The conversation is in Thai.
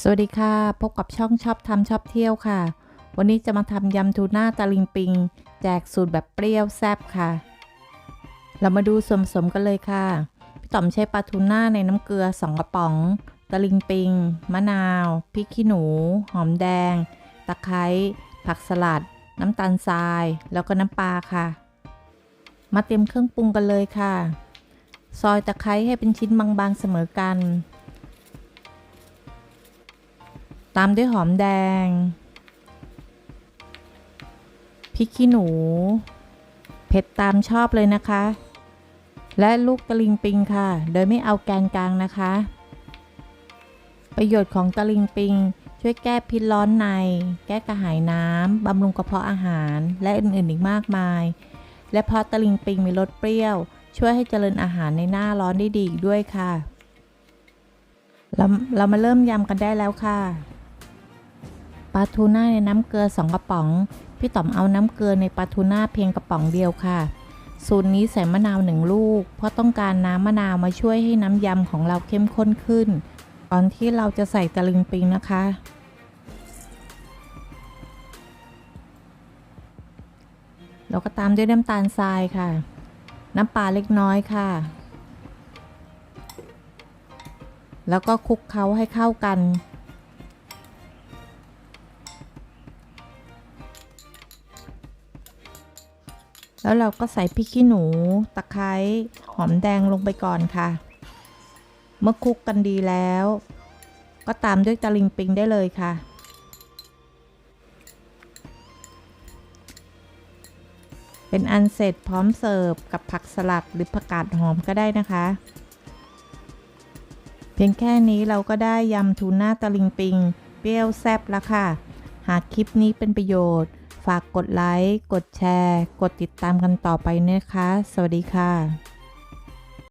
สวัสดีค่ะ พบกับช่องชอบทำชอบเที่ยวค่ะ วันนี้จะมาทำยำทูน่าตะลิงปิง แจกสูตรแบบเปรี้ยวแซ่บค่ะ เรามาดูส่วนผสมกันเลยค่ะ พี่ต่อมใช้ปลาทูน่าในน้ำเกลือ 2 กระป๋อง ตะลิงปิง มะนาว พริกขี้หนู หอมแดง ตะไคร้ ผักสลัด น้ำตาลทราย แล้วก็น้ำปลาค่ะ มาเตรียมเครื่องปรุงกันเลยค่ะ ซอยตะไคร้ให้เป็นชิ้นบางๆเสมอกัน ตามด้วยหอมแดง พริกขี้หนู เผ็ดตามชอบเลยนะคะ และลูกตะลิงปิงค่ะ โดยไม่เอาแกนกลางนะคะ ประโยชน์ของตะลิงปิง ช่วยแก้พิษร้อนใน แก้กระหายน้ำบำรุงกระเพาะอาหาร และอื่นๆอีกมากมาย และเพราะตะลิงปิงมีรสเปรี้ยว ช่วยให้เจริญอาหารในหน้าร้อนได้ดีอีกด้วยค่ะเราเรามาเริ่มยำกันได้แล้วค่ะ ปลาทูน่าในน้ำเกลือ 2 กระป๋อง พี่ต่อมเอาน้ำเกลือในปลาทูน่าเพียงกระป๋องเดียวค่ะ สูตรนี้ใส่มะนาวหนึ่งลูก เพราะต้องการน้ำมะนาวมาช่วยให้น้ำยำของเราเข้มข้นขึ้นก่อนที่เราจะใส่ตะลึงปิงนะคะ เราก็ตามด้วยน้ำตาลทรายค่ะ น้ำปลาเล็กน้อยค่ะ แล้วก็คลุกเคล้าให้เข้ากัน แล้วเราก็ใส่พริกขี้หนู ตะไคร้ หอมแดงลงไปก่อนค่ะ เมื่อคลุกกันดีแล้ว ก็ตามด้วยตะลิงปิงได้เลยค่ะ เป็นอันเสร็จพร้อมเสิร์ฟกับผักสลัดหรือผักกาดหอมก็ได้นะคะ เพียงแค่นี้เราก็ได้ยำทูน่าตะลิงปิง เปรี้ยวแซ่บแล้วค่ะ หากคลิปนี้เป็นประโยชน์ ฝากกดไลค์ กดแชร์ กดติดตามกันต่อไปนะคะ สวัสดีค่ะ